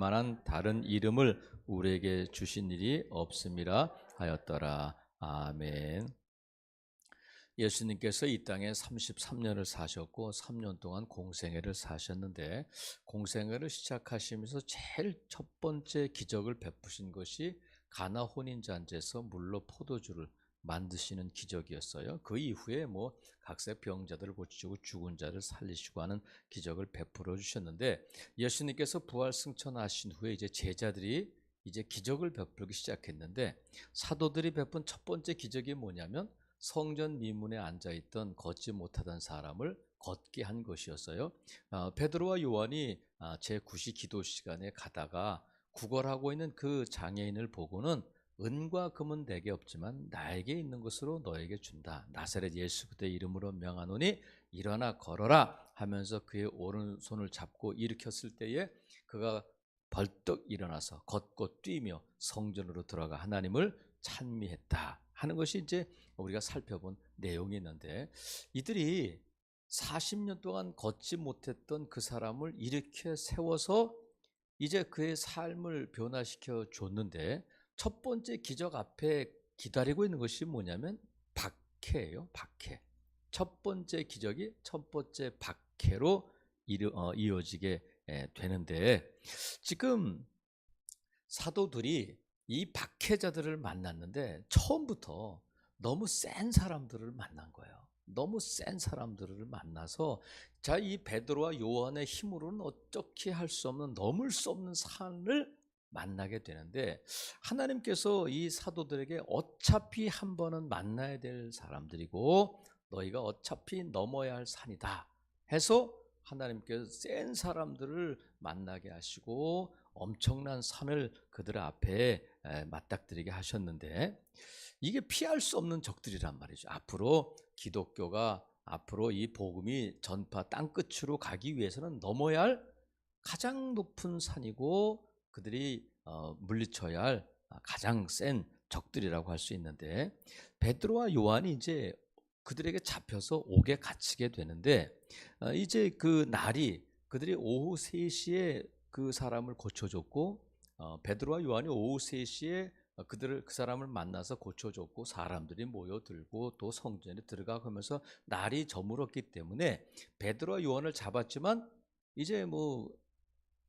만한 다른 이름을 우리에게 주신 일이 없음이라 하였더라. 아멘. 예수님께서 이 땅에 33년을 사셨고 3년 동안 공생애를 사셨는데 공생애를 시작하시면서 제일 첫 번째 기적을 베푸신 것이 가나 혼인 잔치에서 물로 포도주를 만드시는 기적이었어요. 그 이후에 뭐 각세 병자들을 고치시고 죽은 자를 살리시고 하는 기적을 베풀어 주셨는데 예수님께서 부활 승천하신 후에 이제 제자들이 이제 기적을 베풀기 시작했는데 사도들이 베푼 첫 번째 기적이 뭐냐면 성전 미문에 앉아 있던 걷지 못하던 사람을 걷게 한 것이었어요. 어, 베드로와 요한이 아, 제 9시 기도 시간에 가다가 구걸하고 있는 그 장애인을 보고는 은과 금은 내게 없지만 나에게 있는 것으로 너에게 준다. 나사렛 예수 그리스도의 이름으로 명하노니 일어나 걸어라 하면서 그의 오른손을 잡고 일으켰을 때에 그가 벌떡 일어나서 걷고 뛰며 성전으로 들어가 하나님을 찬미했다 하는 것이 이제 우리가 살펴본 내용이 있는데 이들이 40년 동안 걷지 못했던 그 사람을 일으켜 세워서 이제 그의 삶을 변화시켜 줬는데 첫 번째 기적 앞에 기다리고 있는 것이 뭐냐면 박해예요. 박해. 첫 번째 기적이 첫 번째 박해로 어, 이어지게 되는데 지금 사도들이 이 박해자들을 만났는데 처음부터 너무 센 사람들을 만난 거예요. 너무 센 사람들을 만나서 자 이 베드로와 요한의 힘으로는 어떻게 할 수 없는 넘을 수 없는 산을 만나게 되는데 하나님께서 이 사도들에게 어차피 한 번은 만나야 될 사람들이고 너희가 어차피 넘어야 할 산이다 해서 하나님께서 센 사람들을 만나게 하시고 엄청난 산을 그들 앞에 맞닥뜨리게 하셨는데 이게 피할 수 없는 적들이란 말이죠. 앞으로 기독교가 앞으로 이 복음이 전파 땅 끝으로 가기 위해서는 넘어야 할 가장 높은 산이고 그들이 어, 물리쳐야 할 가장 센 적들이라고 할 수 있는데 베드로와 요한이 이제 그들에게 잡혀서 옥에 갇히게 되는데 어, 이제 그 날이 그들이 오후 3시에 그 사람을 고쳐줬고 어, 베드로와 요한이 오후 3시에 그들을 그 사람을 만나서 고쳐줬고 사람들이 모여들고 또 성전에 들어가면서 날이 저물었기 때문에 베드로와 요한을 잡았지만 이제 뭐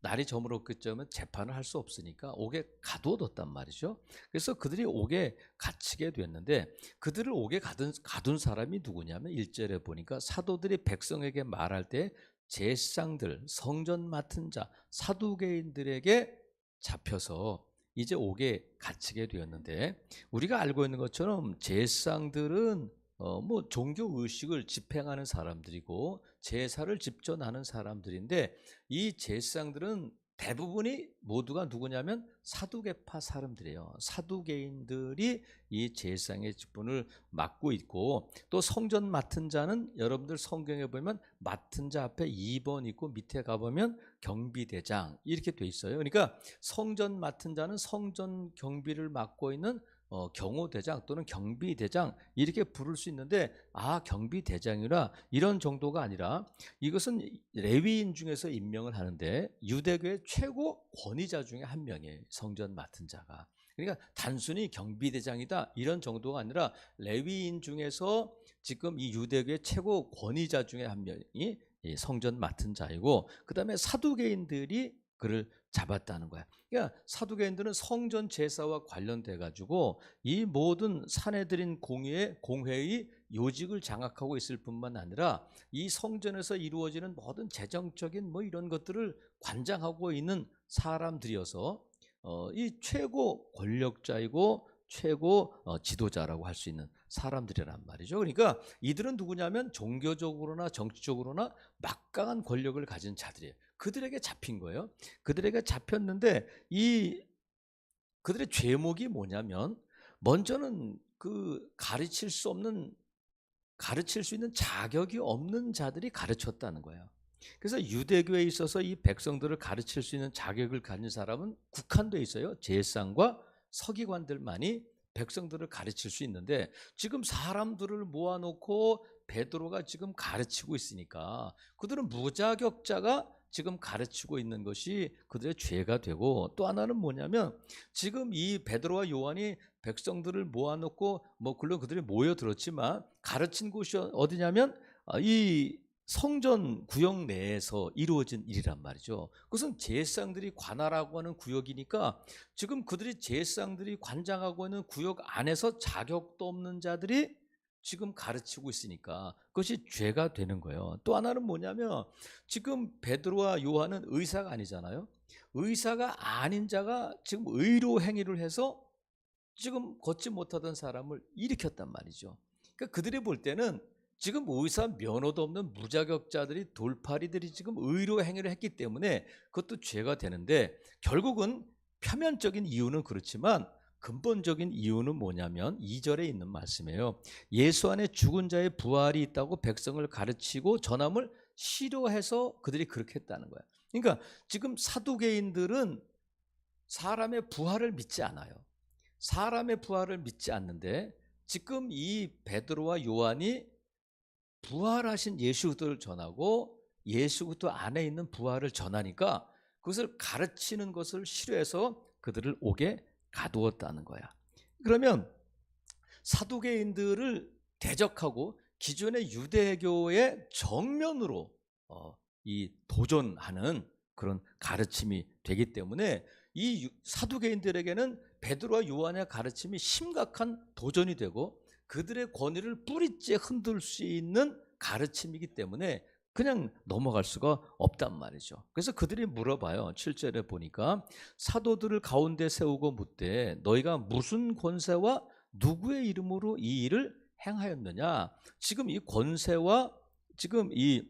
날이 저물었기 때문에 재판을 할 수 없으니까 옥에 가두어뒀단 말이죠. 그래서 그들이 옥에 갇히게 됐는데 그들을 옥에 가둔, 가둔 사람이 누구냐면 일절에 보니까 사도들이 백성에게 말할 때 제사장들, 성전 맡은 자, 사두개인들에게 잡혀서 이제 옥에 갇히게 되었는데 우리가 알고 있는 것처럼 제사장들은 어, 뭐 종교 의식을 집행하는 사람들이고 제사를 집전하는 사람들인데 이 제사장들은 대부분이 모두가 누구냐면 사두개파 사람들이에요. 사두개인들이 이 제사장의 직분을 맡고 있고 또 성전 맡은 자는 여러분들 성경에 보면 맡은 자 앞에 2번 있고 밑에 가보면 경비대장 이렇게 돼 있어요. 그러니까 성전 맡은 자는 성전 경비를 맡고 있는 어, 경호대장 또는 경비대장 이렇게 부를 수 있는데 아 경비대장이라 이런 정도가 아니라 이것은 레위인 중에서 임명을 하는데 유대교의 최고 권위자 중에 한 명이에요 성전 맡은 자가. 그러니까 단순히 경비대장이다 이런 정도가 아니라 레위인 중에서 지금 이 유대교의 최고 권위자 중에 한 명이 성전 맡은 자이고 그 다음에 사두개인들이 그를 잡았다는 거야. 그러니까 사두개인들은 성전 제사와 관련돼 가지고 이 모든 사내들인 공회의 공회의 요직을 장악하고 있을 뿐만 아니라 이 성전에서 이루어지는 모든 재정적인 뭐 이런 것들을 관장하고 있는 사람들이어서 어, 이 최고 권력자이고 최고 어, 지도자라고 할 수 있는 사람들이란 말이죠. 그러니까 이들은 누구냐면 종교적으로나 정치적으로나 막강한 권력을 가진 자들이에요. 그들에게 잡힌 거예요. 그들에게 잡혔는데 이 그들의 죄목이 뭐냐면 먼저는 그 가르칠 수 없는 가르칠 수 있는 자격이 없는 자들이 가르쳤다는 거예요. 그래서 유대교에 있어서 이 백성들을 가르칠 수 있는 자격을 가진 사람은 국한돼 있어요. 제사장과 서기관들만이 백성들을 가르칠 수 있는데 지금 사람들을 모아놓고 베드로가 지금 가르치고 있으니까 그들은 무자격자가 지금 가르치고 있는 것이 그들의 죄가 되고 또 하나는 뭐냐면 지금 이 베드로와 요한이 백성들을 모아놓고 뭐 물론 그들이 모여들었지만 가르친 곳이 어디냐면 아, 이 성전 구역 내에서 이루어진 일이란 말이죠. 그것은 제사장들이 관할하고 하는 구역이니까 지금 그들이 제사장들이 관장하고 있는 구역 안에서 자격도 없는 자들이 지금 가르치고 있으니까 그것이 죄가 되는 거예요. 또 하나는 뭐냐면 지금 베드로와 요한은 의사가 아니잖아요. 의사가 아닌 자가 지금 의로 행위를 해서 지금 걷지 못하던 사람을 일으켰단 말이죠. 그러니까 그들이 볼 때는 지금 의사 면허도 없는 무자격자들이 돌파리들이 지금 의로 행위를 했기 때문에 그것도 죄가 되는데 결국은 표면적인 이유는 그렇지만 근본적인 이유는 뭐냐면 2절에 있는 말씀이에요. 예수 안에 죽은 자의 부활이 있다고 백성을 가르치고 전함을 싫어해서 그들이 그렇게 했다는 거야. 그러니까 지금 사두개인들은 사람의 부활을 믿지 않아요. 사람의 부활을 믿지 않는데 지금 이 베드로와 요한이 부활하신 예수 그리스도를 전하고 예수 그리스도 안에 있는 부활을 전하니까 그것을 가르치는 것을 싫어해서 그들을 옥에 가두었다는 거야. 그러면 사두개인들을 대적하고 기존의 유대교의 정면으로 어, 이 도전하는 그런 가르침이 되기 때문에 이 유- 사두개인들에게는 베드로와 요한의 가르침이 심각한 도전이 되고 그들의 권위를 뿌리째 흔들 수 있는 가르침이기 때문에 그냥 넘어갈 수가 없단 말이죠. 그래서 그들이 물어봐요. 7절에 보니까 사도들을 가운데 세우고 묻되 너희가 무슨 권세와 누구의 이름으로 이 일을 행하였느냐? 지금 이 권세와 지금 이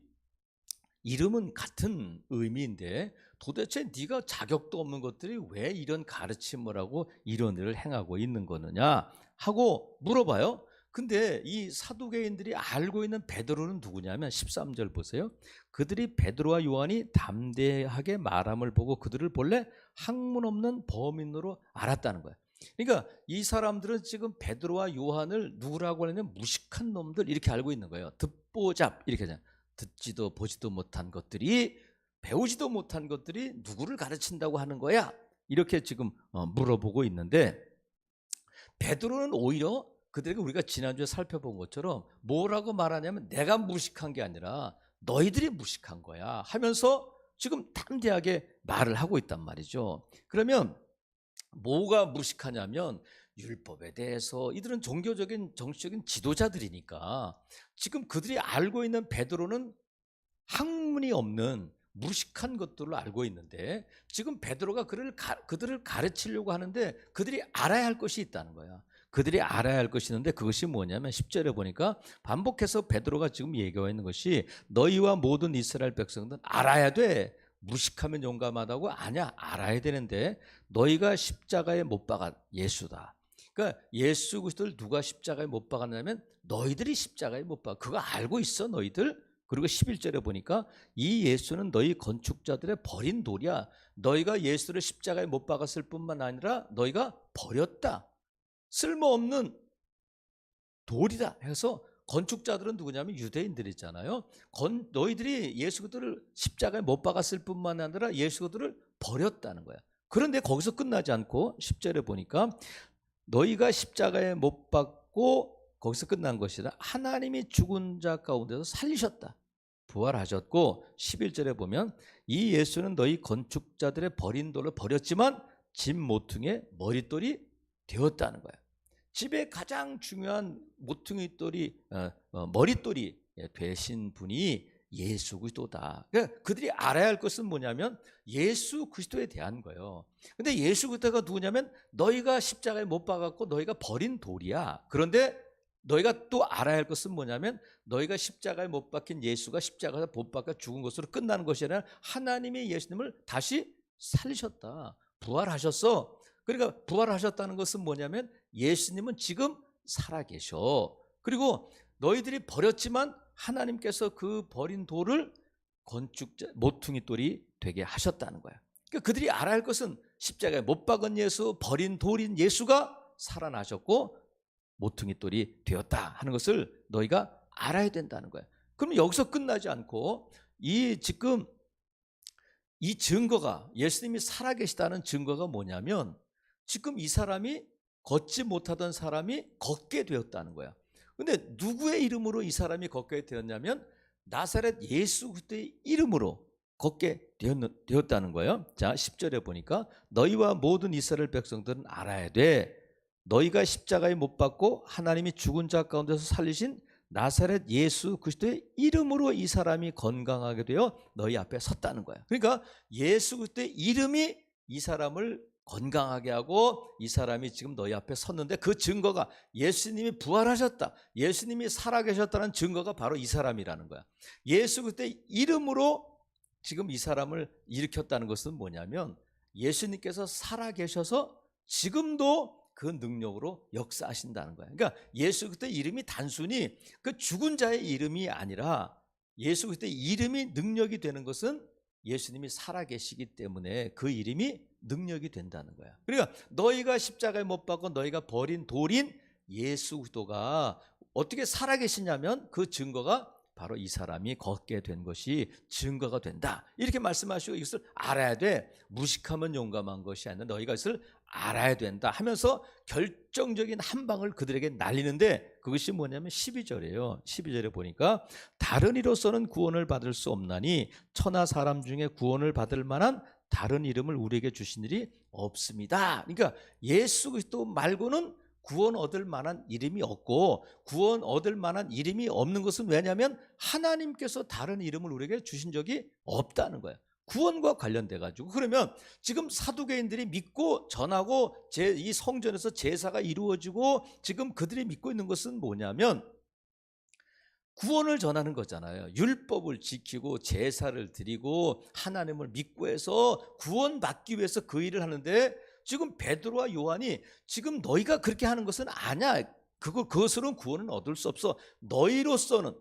이름은 같은 의미인데 도대체 네가 자격도 없는 것들이 왜 이런 가르침을 하고 이런 일을 행하고 있는 거느냐 하고 물어봐요. 근데 이 사두개인들이 알고 있는 베드로는 누구냐면 13절 보세요. 그들이 베드로와 요한이 담대하게 말함을 보고 그들을 본래 학문 없는 범인으로 알았다는 거예요. 그러니까 이 사람들은 지금 베드로와 요한을 누구라고 하냐면 무식한 놈들 이렇게 알고 있는 거예요. 듣보잡 이렇게 하잖아요. 듣지도 보지도 못한 것들이 배우지도 못한 것들이 누구를 가르친다고 하는 거야? 이렇게 지금 어, 물어보고 있는데 베드로는 오히려 그들에게 우리가 지난주에 살펴본 것처럼 뭐라고 말하냐면 내가 무식한 게 아니라 너희들이 무식한 거야 하면서 지금 담대하게 말을 하고 있단 말이죠. 그러면 뭐가 무식하냐면 율법에 대해서 이들은 종교적인 정치적인 지도자들이니까 지금 그들이 알고 있는 베드로는 학문이 없는 무식한 것들로 알고 있는데 지금 베드로가 그를 가, 그들을 가르치려고 하는데 그들이 알아야 할 것이 있다는 거야. 그들이 알아야 할 것이 있는데 그것이 뭐냐면 10절에 보니까 반복해서 베드로가 지금 얘기하고 있는 것이 너희와 모든 이스라엘 백성들은 알아야 돼. 무식하면 용감하다고 아니야. 알아야 되는데 너희가 십자가에 못 박아 예수다. 그러니까 예수 그리스도를 누가 십자가에 못 박았냐면 너희들이 십자가에 못 박아. 그거 알고 있어 너희들? 그리고 11절에 보니까 이 예수는 너희 건축자들의 버린 돌이야. 너희가 예수를 십자가에 못 박았을 뿐만 아니라 너희가 버렸다. 쓸모없는 돌이다 해서 건축자들은 누구냐면 유대인들이잖아요. 건, 너희들이 예수 그들을 십자가에 못 박았을 뿐만 아니라 예수 그들을 버렸다는 거야. 그런데 거기서 끝나지 않고 10절에 보니까 너희가 십자가에 못 박고 거기서 끝난 것이라 하나님이 죽은 자 가운데서 살리셨다. 부활하셨고 11절에 보면 이 예수는 너희 건축자들의 버린 돌을 버렸지만 집 모퉁이의 머릿돌이 되었다는 거야. 집에 가장 중요한 모퉁이 돌이 어, 어, 머릿돌이 되신 분이 예수 그리스도다. 그러니까 그들이 알아야 할 것은 뭐냐면 예수 그리스도에 대한 거예요. 근데 예수 그리스도가 누구냐면 너희가 십자가에 못 박았고 너희가 버린 돌이야. 그런데 너희가 또 알아야 할 것은 뭐냐면 너희가 십자가에 못 박힌 예수가 십자가에 못 박혀 죽은 것으로 끝나는 것이 아니라 하나님의 예수님을 다시 살리셨다. 부활하셨어. 그러니까 부활하셨다는 것은 뭐냐면 예수님은 지금 살아계셔. 그리고 너희들이 버렸지만 하나님께서 그 버린 돌을 건축자 모퉁이 돌이 되게 하셨다는 거야. 그러니까 그들이 알아야 할 것은 십자가에 못 박은 예수, 버린 돌인 예수가 살아나셨고 모퉁이 돌이 되었다 하는 것을 너희가 알아야 된다는 거야. 그럼 여기서 끝나지 않고 이 지금 이 증거가 예수님이 살아계시다는 증거가 뭐냐면 지금 이 사람이 걷지 못하던 사람이 걷게 되었다는 거야. 근데 누구의 이름으로 이 사람이 걷게 되었냐면 나사렛 예수 그리스도의 이름으로 걷게 되었, 다는 거예요. 자, 10절에 보니까 너희와 모든 이스라엘 백성들은 알아야 돼. 너희가 십자가에 못 박고 하나님이 죽은 자 가운데서 살리신 나사렛 예수 그리스도의 이름으로 이 사람이 건강하게 되어 너희 앞에 섰다는 거예요. 그러니까 예수 그리스도의 이름이 이 사람을 건강하게 하고 이 사람이 지금 너희 앞에 섰는데 그 증거가 예수님이 부활하셨다. 예수님이 살아계셨다는 증거가 바로 이 사람이라는 거야. 예수 그때 이름으로 지금 이 사람을 일으켰다는 것은 뭐냐면 예수님께서 살아계셔서 지금도 그 능력으로 역사하신다는 거야. 그러니까 예수 그때 이름이 단순히 그 죽은 자의 이름이 아니라 예수 그때 이름이 능력이 되는 것은 예수님이 살아계시기 때문에 그 이름이 능력이 된다는 거야. 그러니까 너희가 십자가에 못 박고 너희가 버린 돌인 예수 그리스도가 어떻게 살아계시냐면 그 증거가 바로 이 사람이 걷게 된 것이 증거가 된다. 이렇게 말씀하시고 이것을 알아야 돼. 무식하면 용감한 것이 아니라 너희가 이것을 알아야 된다 하면서 결정적인 한 방을 그들에게 날리는데 그것이 뭐냐면 12절이에요. 12절에 보니까 다른 이로서는 구원을 받을 수 없나니 천하 사람 중에 구원을 받을 만한 다른 이름을 우리에게 주신 일이 없습니다. 그러니까 예수 그리스도 말고는 구원 얻을 만한 이름이 없고 구원 얻을 만한 이름이 없는 것은 왜냐하면 하나님께서 다른 이름을 우리에게 주신 적이 없다는 거예요. 구원과 관련돼 가지고 그러면 지금 사두개인들이 믿고 전하고 제 이 성전에서 제사가 이루어지고 지금 그들이 믿고 있는 것은 뭐냐면 구원을 전하는 거잖아요. 율법을 지키고 제사를 드리고 하나님을 믿고 해서 구원받기 위해서 그 일을 하는데 지금 베드로와 요한이 지금 너희가 그렇게 하는 것은 아니야. 그거 그것으로는 구원은 얻을 수 없어. 너희로서는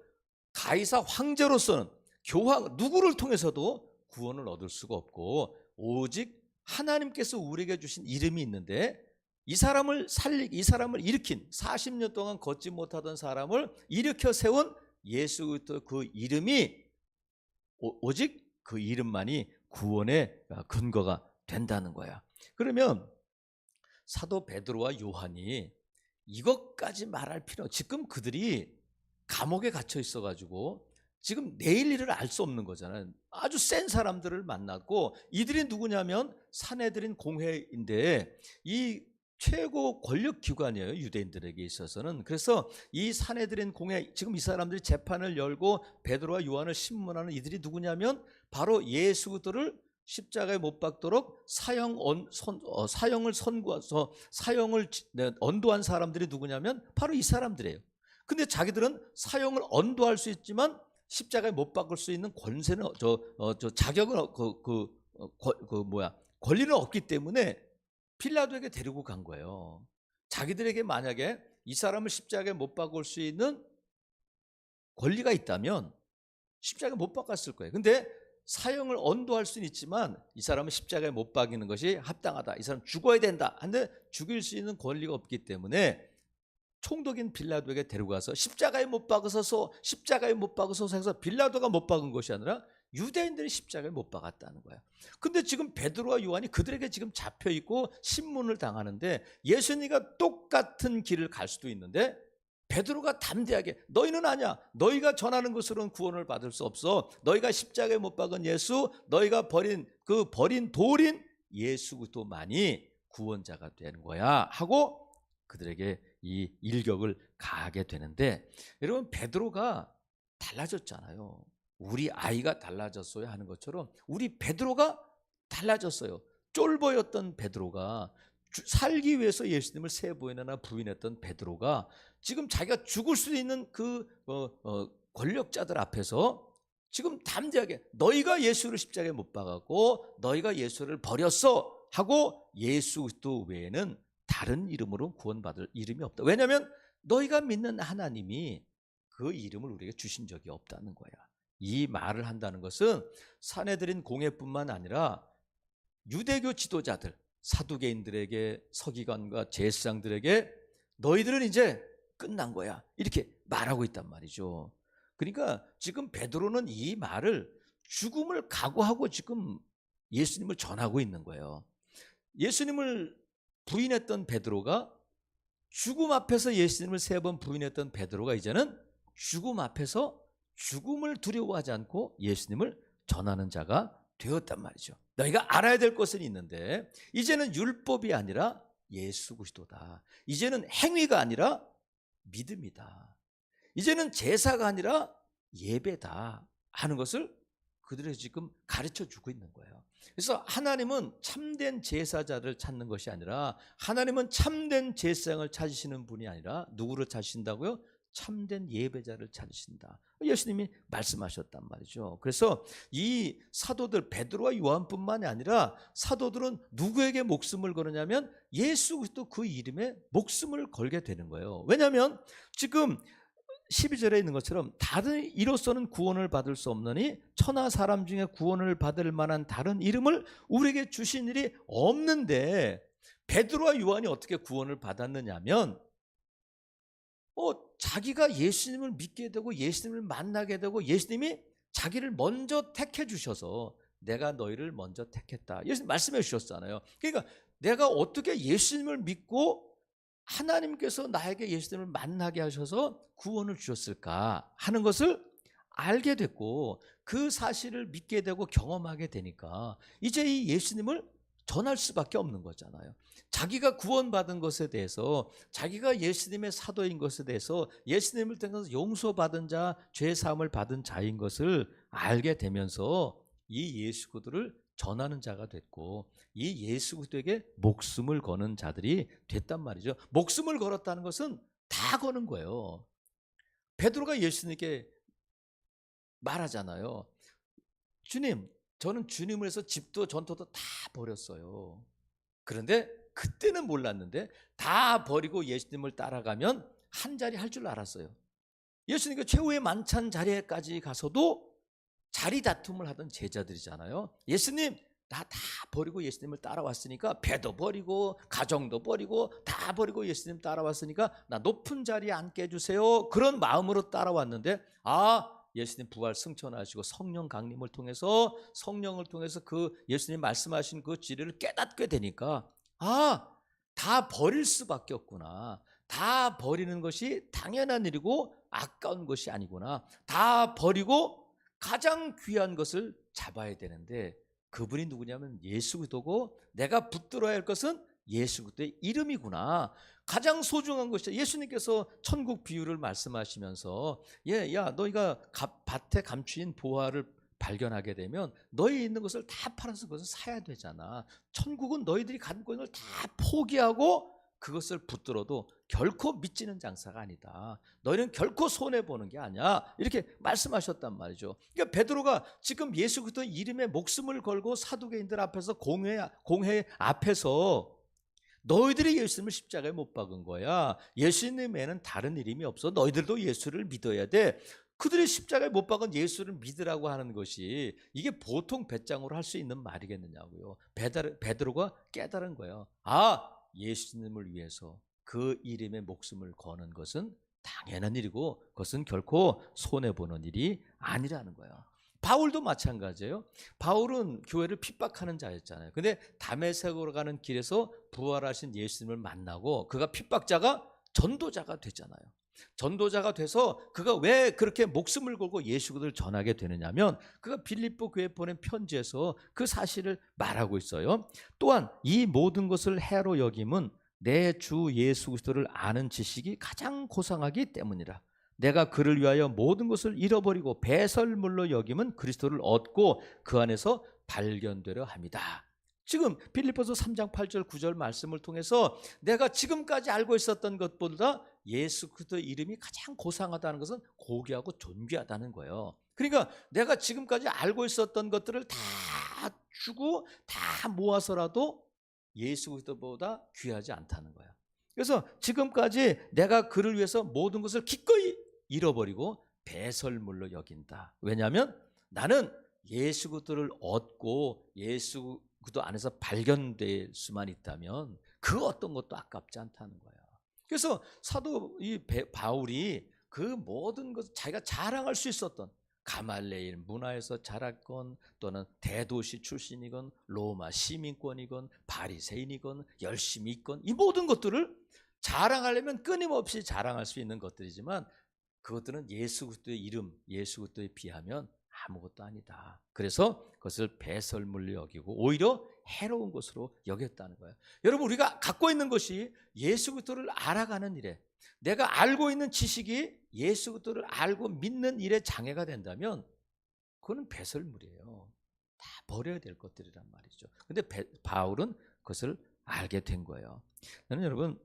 가이사 황제로서는 교황 누구를 통해서도 구원을 얻을 수가 없고 오직 하나님께서 우리에게 주신 이름이 있는데 이 사람을 살리 이 사람을 일으킨 40년 동안 걷지 못하던 사람을 일으켜 세운 예수 그리스도 그 이름이 오 직 그 이름만이 구원의 근거가 된다는 거야. 그러면 사도 베드로와 요한이 이것까지 말할 필요 지금 그들이 감옥에 갇혀 있어 가지고 지금 내일 일을 알 수 없는 거잖아요. 아주 센 사람들을 만났고 이들이 누구냐면 사내들인 공회인데 이 최고 권력 기관이에요. 유대인들에게 있어서는. 그래서 이 사내들인 공회 지금 이 사람들이 재판을 열고 베드로와 요한을 신문하는 이들이 누구냐면 바로 예수들을 십자가에 못 박도록 사형 언, 선, 어, 사형을 선고해서 사형을 네, 언도한 사람들이 누구냐면 바로 이 사람들이에요. 근데 자기들은 사형을 언도할 수 있지만 십자가에 못 박을 수 있는 권세는 저, 어, 저 자격은 어, 그, 그, 어, 그 뭐야 권리는 없기 때문에 필라도에게 데리고 간 거예요. 자기들에게 만약에 이 사람을 십자가에 못 박을 수 있는 권리가 있다면 십자가에 못 박았을 거예요. 근데 사형을 언도할 수는 있지만 이 사람은 십자가에 못 박이는 것이 합당하다. 이 사람 죽어야 된다. 한데 죽일 수 있는 권리가 없기 때문에 총독인 빌라도에게 데려가서 십자가에 못 박으소서 십자가에 못 박으소서 해서 빌라도가 못 박은 것이 아니라 유대인들이 십자가에 못 박았다는 거야. 근데 지금 베드로와 요한이 그들에게 지금 잡혀 있고 신문을 당하는데 예수님과 똑같은 길을 갈 수도 있는데 베드로가 담대하게 너희는 아니야. 너희가 전하는 것으로는 구원을 받을 수 없어. 너희가 십자가에 못 박은 예수, 너희가 버린 그 버린 돌인 예수 그리스도만이 구원자가 되는 거야 하고 그들에게 이 일격을 가하게 되는데 여러분 베드로가 달라졌잖아요. 우리 아이가 달라졌어요 하는 것처럼 우리 베드로가 달라졌어요. 쫄보였던 베드로가 살기 위해서 예수님을 세 번이나 부인했던 베드로가 지금 자기가 죽을 수 있는 그 어, 어, 권력자들 앞에서 지금 담대하게 너희가 예수를 십자가에 못 박았고 너희가 예수를 버렸어 하고 예수 또 외에는 다른 이름으로 구원받을 이름이 없다. 왜냐하면 너희가 믿는 하나님이 그 이름을 우리에게 주신 적이 없다는 거야. 이 말을 한다는 것은 사내들인 공회뿐만 아니라 유대교 지도자들, 사두개인들에게 서기관과 제사장들에게 너희들은 이제 끝난 거야. 이렇게 말하고 있단 말이죠. 그러니까 지금 베드로는 이 말을 죽음을 각오하고 지금 예수님을 전하고 있는 거예요. 예수님을 부인했던 베드로가 죽음 앞에서 예수님을 세 번 부인했던 베드로가 이제는 죽음 앞에서 죽음을 두려워하지 않고 예수님을 전하는 자가 되었단 말이죠. 너희가 알아야 될 것은 있는데 이제는 율법이 아니라 예수 그리스도다. 이제는 행위가 아니라 믿음이다. 이제는 제사가 아니라 예배다 하는 것을 그들이 지금 가르쳐 주고 있는 거예요. 그래서 하나님은 참된 제사자를 찾는 것이 아니라 하나님은 참된 제사장을 찾으시는 분이 아니라 누구를 찾으신다고요? 참된 예배자를 찾으신다. 예수님이 말씀하셨단 말이죠. 그래서 이 사도들 베드로와 요한뿐만이 아니라 사도들은 누구에게 목숨을 거느냐면 예수 그리스도 그 이름에 목숨을 걸게 되는 거예요. 왜냐하면 지금 12절에 있는 것처럼 다른 이로서는 구원을 받을 수 없느니 천하 사람 중에 구원을 받을 만한 다른 이름을 우리에게 주신 일이 없는데 베드로와 요한이 어떻게 구원을 받았느냐면 어, 자기가 예수님을 믿게 되고 예수님을 만나게 되고 예수님이 자기를 먼저 택해 주셔서 내가 너희를 먼저 택했다. 예수님 말씀해 주셨잖아요. 그러니까 내가 어떻게 예수님을 믿고 하나님께서 나에게 예수님을 만나게 하셔서 구원을 주셨을까 하는 것을 알게 됐고 그 사실을 믿게 되고 경험하게 되니까 이제 이 예수님을 전할 수밖에 없는 거잖아요. 자기가 구원받은 것에 대해서 자기가 예수님의 사도인 것에 대해서 예수님을 통해서 용서받은 자, 죄 사함을 받은 자인 것을 알게 되면서 이 예수 그들을 전하는 자가 됐고 이 예수 그리스도에게 목숨을 거는 자들이 됐단 말이죠. 목숨을 걸었다는 것은 다 거는 거예요. 베드로가 예수님께 말하잖아요. 주님, 저는 주님을 해서 집도 전토도 다 버렸어요. 그런데 그때는 몰랐는데 다 버리고 예수님을 따라가면 한 자리 할 줄 알았어요. 예수님께 최후의 만찬 자리에까지 가서도 자리 다툼을 하던 제자들이잖아요. 예수님, 나 다 버리고 예수님을 따라왔으니까 배도 버리고 가정도 버리고 다 버리고 예수님 따라왔으니까 나 높은 자리에 앉게 해주세요. 그런 마음으로 따라왔는데 아 예수님 부활 승천하시고 성령 강림을 통해서 성령을 통해서 그 예수님 말씀하신 그 진리를 깨닫게 되니까 아, 다 버릴 수밖에 없구나. 다 버리는 것이 당연한 일이고 아까운 것이 아니구나. 다 버리고 가장 귀한 것을 잡아야 되는데 그분이 누구냐면 예수 그리스도고 내가 붙들어야 할 것은 예수 그리스도의 이름이구나. 가장 소중한 것이 예수님께서 천국 비유를 말씀하시면서 예, 야, 너희가 밭에 감추인 보화를 발견하게 되면 너희 있는 것을 다 팔아서 그것을 사야 되잖아. 천국은 너희들이 갖고 있는 걸 다 포기하고 그것을 붙들어도 결코 믿지는 장사가 아니다. 너희는 결코 손해 보는 게 아니야. 이렇게 말씀하셨단 말이죠. 그러니까 베드로가 지금 예수 그리스도 이름에 목숨을 걸고 사두개인들 앞에서 공회 공회 앞에서 너희들이 예수님을 십자가에 못 박은 거야. 예수님에는 다른 이름이 없어. 너희들도 예수를 믿어야 돼. 그들이 십자가에 못 박은 예수를 믿으라고 하는 것이 이게 보통 배짱으로 할 수 있는 말이겠느냐고요. 베드로 가 깨달은 거예요. 아, 예수님을 위해서 그 이름에 목숨을 거는 것은 당연한 일이고 그것은 결코 손해 보는 일이 아니라는 거예요. 바울도 마찬가지예요. 바울은 교회를 핍박하는 자였잖아요. 근데 담에색으로 가는 길에서 부활하신 예수님을 만나고 그가 핍박자가 전도자가 됐잖아요. 전도자가 돼서 그가 왜 그렇게 목숨을 걸고 예수를 전하게 되느냐면 그가 빌립보 교회 보낸 편지에서 그 사실을 말하고 있어요. 또한 이 모든 것을 해로 여김은 내 주 예수 그리스도를 아는 지식이 가장 고상하기 때문이라. 내가 그를 위하여 모든 것을 잃어버리고 배설물로 여김은 그리스도를 얻고 그 안에서 발견되려 합니다. 지금 빌립보서 3장 8절 9절 말씀을 통해서 내가 지금까지 알고 있었던 것보다 예수 그리스도의 이름이 가장 고상하다는 것은 고귀하고 존귀하다는 거예요. 그러니까 내가 지금까지 알고 있었던 것들을 다 주고 다 모아서라도 예수 그리스도보다 귀하지 않다는 거예요. 그래서 지금까지 내가 그를 위해서 모든 것을 기꺼이 잃어버리고 배설물로 여긴다. 왜냐하면 나는 예수 그리스도를 얻고 예수 그도 안에서 발견될 수만 있다면 그 어떤 것도 아깝지 않다는 거야. 그래서 사도 이 바울이 그 모든 것 자기가 자랑할 수 있었던 가말레일 문화에서 자랐건 또는 대도시 출신이건 로마 시민권이건 바리새인이건 열심히 있건 이 모든 것들을 자랑하려면 끊임없이 자랑할 수 있는 것들이지만 그것들은 예수 그리스도의 이름, 예수 그리스도에 비하면 아무것도 아니다. 그래서 그것을 배설물로 여기고 오히려 해로운 것으로 여겼다는 거예요. 여러분 우리가 갖고 있는 것이 예수 그리스도를 알아가는 일에 내가 알고 있는 지식이 예수 그리스도를 알고 믿는 일에 장애가 된다면 그거는 배설물이에요. 다 버려야 될 것들이란 말이죠. 근데 배- 바울은 그것을 알게 된 거예요. 나는 여러분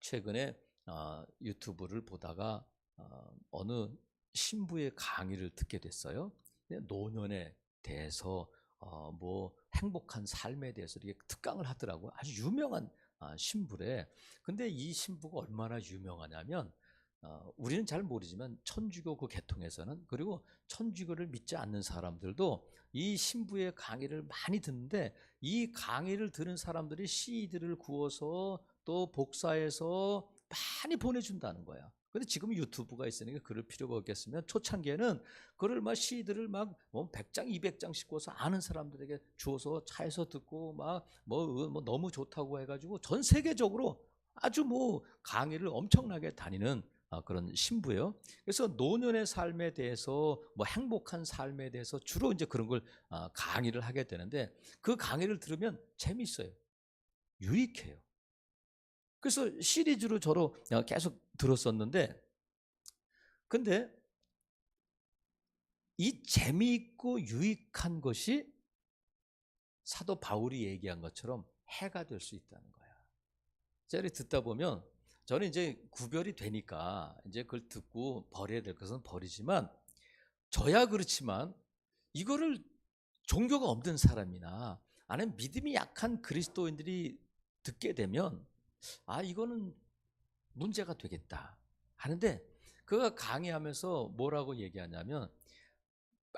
최근에 어, 유튜브를 보다가 어, 어느 신부의 강의를 듣게 됐어요. 근데 노년에 대해서 어, 뭐 행복한 삶에 대해서 이렇게 특강을 하더라고요. 아주 유명한 아, 신부래. 근데 이 신부가 얼마나 유명하냐면 어, 우리는 잘 모르지만 천주교 그 계통에서는 그리고 천주교를 믿지 않는 사람들도 이 신부의 강의를 많이 듣는데 이 강의를 들은 사람들이 CD를 구워서 또 복사해서 많이 보내준다는 거야. 근데 지금 유튜브가 있으니까 그럴 필요가 없겠으면 초창기에는 그를 막 CD를 막 뭐 100장, 200장씩 구워서 아는 사람들에게 주어서 차에서 듣고 막뭐 뭐 너무 좋다고 해가지고 전 세계적으로 아주 뭐 강의를 엄청나게 다니는 아, 그런 신부예요. 그래서 노년의 삶에 대해서 뭐 행복한 삶에 대해서 주로 이제 그런 걸 아, 강의를 하게 되는데 그 강의를 들으면 재밌어요. 유익해요. 그래서 시리즈로 저로 계속 들었었는데 근데 이 재미있고 유익한 것이 사도 바울이 얘기한 것처럼 해가 될 수 있다는 거야. 제가 듣다 보면 저는 이제 구별이 되니까 이제 그걸 듣고 버려야 될 것은 버리지만 저야 그렇지만 이거를 종교가 없는 사람이나 아니면 믿음이 약한 그리스도인들이 듣게 되면 아 이거는 문제가 되겠다 하는데 그가 강의하면서 뭐라고 얘기하냐면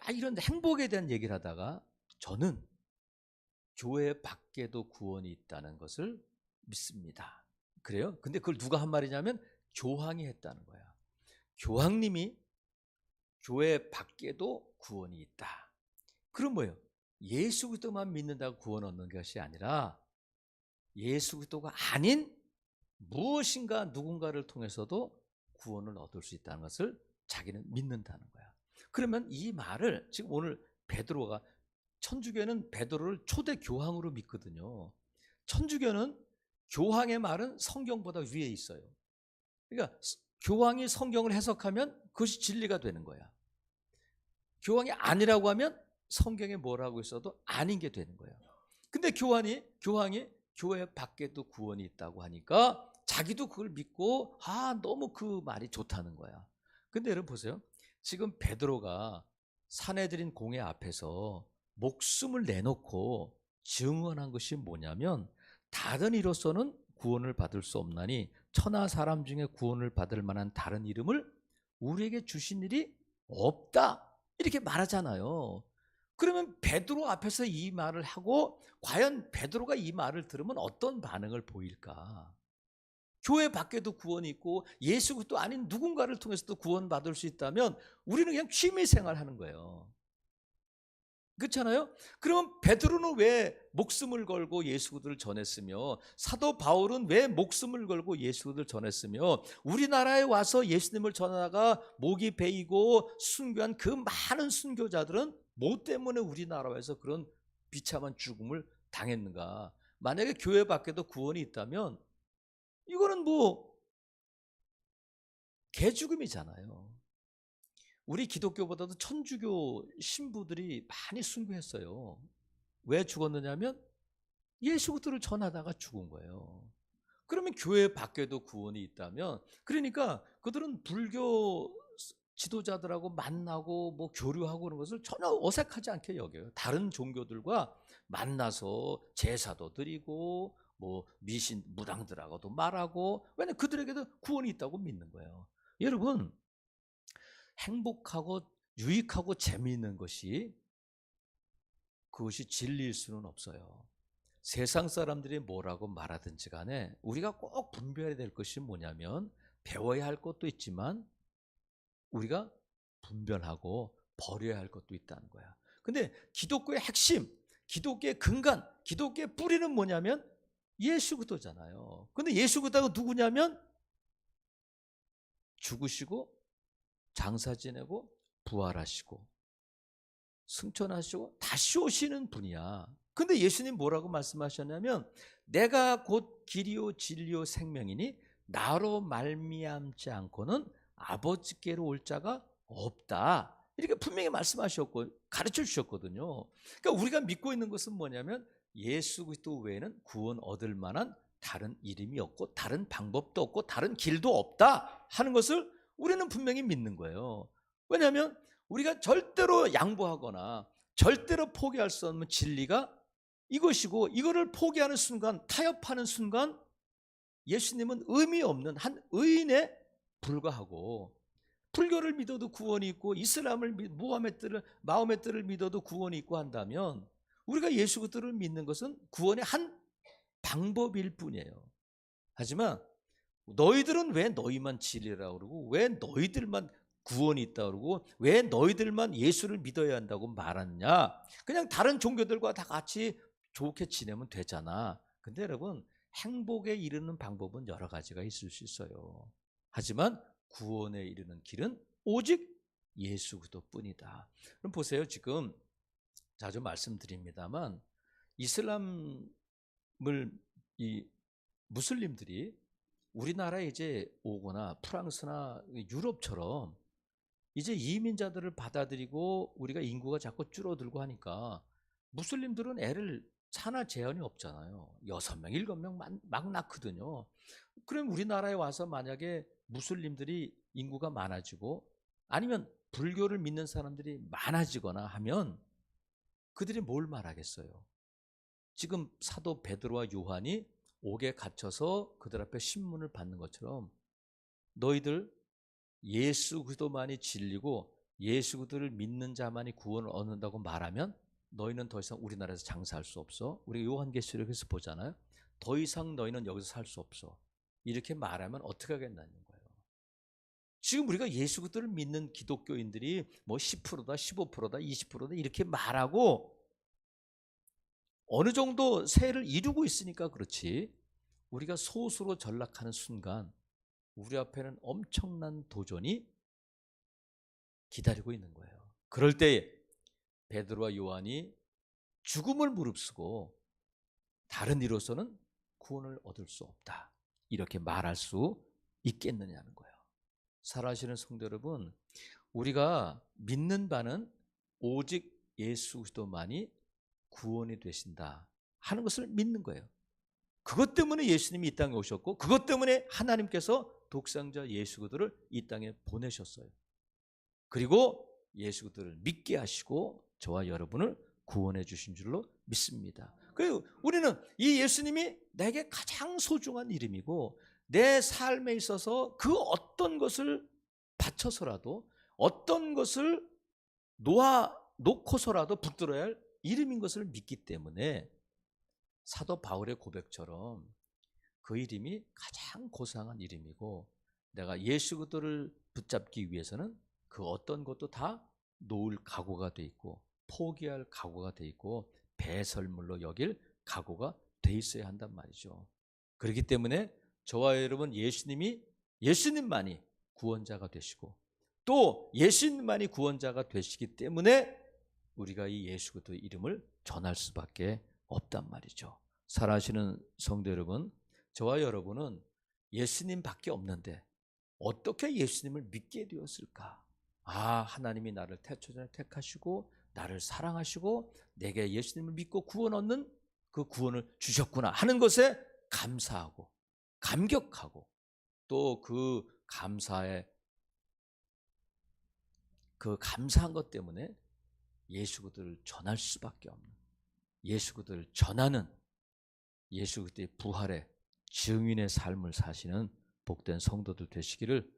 아 이런 행복에 대한 얘기를 하다가 저는 교회 밖에도 구원이 있다는 것을 믿습니다. 그래요? 근데 그걸 누가 한 말이냐면 교황이 했다는 거야. 교황님이 교회 밖에도 구원이 있다. 그럼 뭐예요? 예수 그리스도만 믿는다고 구원 얻는 것이 아니라 예수 그리스도가 아닌 무엇인가 누군가를 통해서도 구원을 얻을 수 있다는 것을 자기는 믿는다는 거야. 그러면 이 말을 지금 오늘 베드로가 천주교는 베드로를 초대 교황으로 믿거든요. 천주교는 교황의 말은 성경보다 위에 있어요. 그러니까 교황이 성경을 해석하면 그것이 진리가 되는 거야. 교황이 아니라고 하면 성경에 뭐라고 있어도 아닌 게 되는 거예요. 근데 교황이 교황이 교회 밖에도 구원이 있다고 하니까 자기도 그걸 믿고 아 너무 그 말이 좋다는 거야. 근데 여러분 보세요. 지금 베드로가 사내들인 공회 앞에서 목숨을 내놓고 증언한 것이 뭐냐면 다른 이로서는 구원을 받을 수 없나니 천하 사람 중에 구원을 받을 만한 다른 이름을 우리에게 주신 일이 없다 이렇게 말하잖아요. 그러면 베드로 앞에서 이 말을 하고 과연 베드로가 이 말을 들으면 어떤 반응을 보일까? 교회 밖에도 구원이 있고 예수 그리스도 아닌 누군가를 통해서도 구원 받을 수 있다면 우리는 그냥 취미 생활하는 거예요. 그렇잖아요? 그러면 베드로는 왜 목숨을 걸고 예수 그리스도를 전했으며 사도 바울은 왜 목숨을 걸고 예수 그리스도를 전했으며 우리나라에 와서 예수님을 전하다가 목이 베이고 순교한 그 많은 순교자들은 뭐 때문에 우리나라에서 그런 비참한 죽음을 당했는가? 만약에 교회 밖에도 구원이 있다면 이거는 뭐 개죽음이잖아요. 우리 기독교보다도 천주교 신부들이 많이 순교했어요. 왜 죽었느냐면 예수 그리스도를 전하다가 죽은 거예요. 그러면 교회 밖에도 구원이 있다면 그러니까 그들은 불교 지도자들하고 만나고 뭐 교류하고 그런 것을 전혀 어색하지 않게 여겨요. 다른 종교들과 만나서 제사도 드리고 뭐 미신 무당들하고도 말하고 왜냐 그들에게도 구원이 있다고 믿는 거예요. 여러분 행복하고 유익하고 재미있는 것이 그것이 진리일 수는 없어요. 세상 사람들이 뭐라고 말하든지 간에 우리가 꼭 분별해야 될 것이 뭐냐면 배워야 할 것도 있지만 우리가 분별하고 버려야 할 것도 있다는 거야. 근데 기독교의 핵심, 기독교의 근간, 기독교의 뿌리는 뭐냐면 예수 그리스도잖아요. 근데 예수 그리스도가 누구냐면 죽으시고 장사 지내고 부활하시고 승천하시고 다시 오시는 분이야. 근데 예수님 뭐라고 말씀하셨냐면 내가 곧 길이요 진리요 생명이니 나로 말미암지 않고는 아버지께로 올 자가 없다. 이렇게 분명히 말씀하셨고 가르쳐 주셨거든요. 그러니까 우리가 믿고 있는 것은 뭐냐면 예수 그리스도 외에는 구원 얻을 만한 다른 이름이 없고 다른 방법도 없고 다른 길도 없다 하는 것을 우리는 분명히 믿는 거예요. 왜냐하면 우리가 절대로 양보하거나 절대로 포기할 수 없는 진리가 이것이고 이거를 포기하는 순간 타협하는 순간 예수님은 의미 없는 한 의인에 불과하고 불교를 믿어도 구원이 있고 이슬람을 무하메드를 마호메트를 믿어도 구원이 있고 한다면 우리가 예수 그리스도를 믿는 것은 구원의 한 방법일 뿐이에요. 하지만 너희들은 왜 너희만 진리라고 그러고 왜 너희들만 구원이 있다 그러고 왜 너희들만 예수를 믿어야 한다고 말하느냐? 그냥 다른 종교들과 다 같이 좋게 지내면 되잖아. 근데 여러분 행복에 이르는 방법은 여러 가지가 있을 수 있어요. 하지만 구원에 이르는 길은 오직 예수 그리스도뿐이다. 그럼 보세요. 지금 자주 말씀드립니다만 이슬람을 이 무슬림들이 우리나라에 이제 오거나 프랑스나 유럽처럼 이제 이민자들을 받아들이고 우리가 인구가 자꾸 줄어들고 하니까 무슬림들은 애를 차나 제한이 없잖아요. 여섯 명, 일곱 명막 낳거든요. 그럼 우리나라에 와서 만약에 무슬림들이 인구가 많아지고 아니면 불교를 믿는 사람들이 많아지거나 하면 그들이 뭘 말하겠어요? 지금 사도 베드로와 요한이 옥에 갇혀서 그들 앞에 신문을 받는 것처럼 너희들 예수 그리스도만이 진리고 예수 그리스도를 믿는 자만이 구원을 얻는다고 말하면 너희는 더 이상 우리나라에서 장사할 수 없어. 우리 요한계시록에서 보잖아요. 더 이상 너희는 여기서 살 수 없어. 이렇게 말하면 어떻게 거예요. 지금 우리가 예수 그리스도를 믿는 기독교인들이 뭐 10%다, 15%다, 20%다 이렇게 말하고 어느 정도 세를 이루고 있으니까 그렇지. 우리가 소수로 전락하는 순간 우리 앞에는 엄청난 도전이 기다리고 있는 거예요. 그럴 때 베드로와 요한이 죽음을 무릅쓰고 다른 이로서는 구원을 얻을 수 없다. 이렇게 말할 수 있겠느냐는 거예요. 살아시는 성도 여러분, 우리가 믿는 바는 오직 예수 그리스도만이 구원이 되신다 하는 것을 믿는 거예요. 그것 때문에 예수님이 이 땅에 오셨고 그것 때문에 하나님께서 독생자 예수 그들을 이 땅에 보내셨어요. 그리고 예수 그들을 믿게 하시고 저와 여러분을 구원해 주신 줄로 믿습니다. 그리고 우리는 이 예수님이 내게 가장 소중한 이름이고 내 삶에 있어서 그 어떤 것을 바쳐서라도 어떤 것을 놓아 놓고서라도 붙들어야 할 이름인 것을 믿기 때문에 사도 바울의 고백처럼 그 이름이 가장 고상한 이름이고 내가 예수 그리스도를 붙잡기 위해서는 그 어떤 것도 다 놓을 각오가 돼 있고 포기할 각오가 돼 있고 배설물로 여길 각오가 돼 있어야 한단 말이죠. 그렇기 때문에 저와 여러분 예수님이 예수님만이 구원자가 되시고 또 예수님만이 구원자가 되시기 때문에 우리가 이 예수 그리스도의 이름을 전할 수밖에 없단 말이죠. 살아시는 성도 여러분, 저와 여러분은 예수님밖에 없는데 어떻게 예수님을 믿게 되었을까? 아, 하나님이 나를 태초전에 택하시고 나를 사랑하시고 내게 예수님을 믿고 구원 얻는 그 구원을 주셨구나 하는 것에 감사하고 감격하고 또 그 감사에 그 감사한 것 때문에 예수 그들을 전할 수밖에 없는 예수 그들을 전하는 예수 그들의 부활의 증인의 삶을 사시는 복된 성도들 되시기를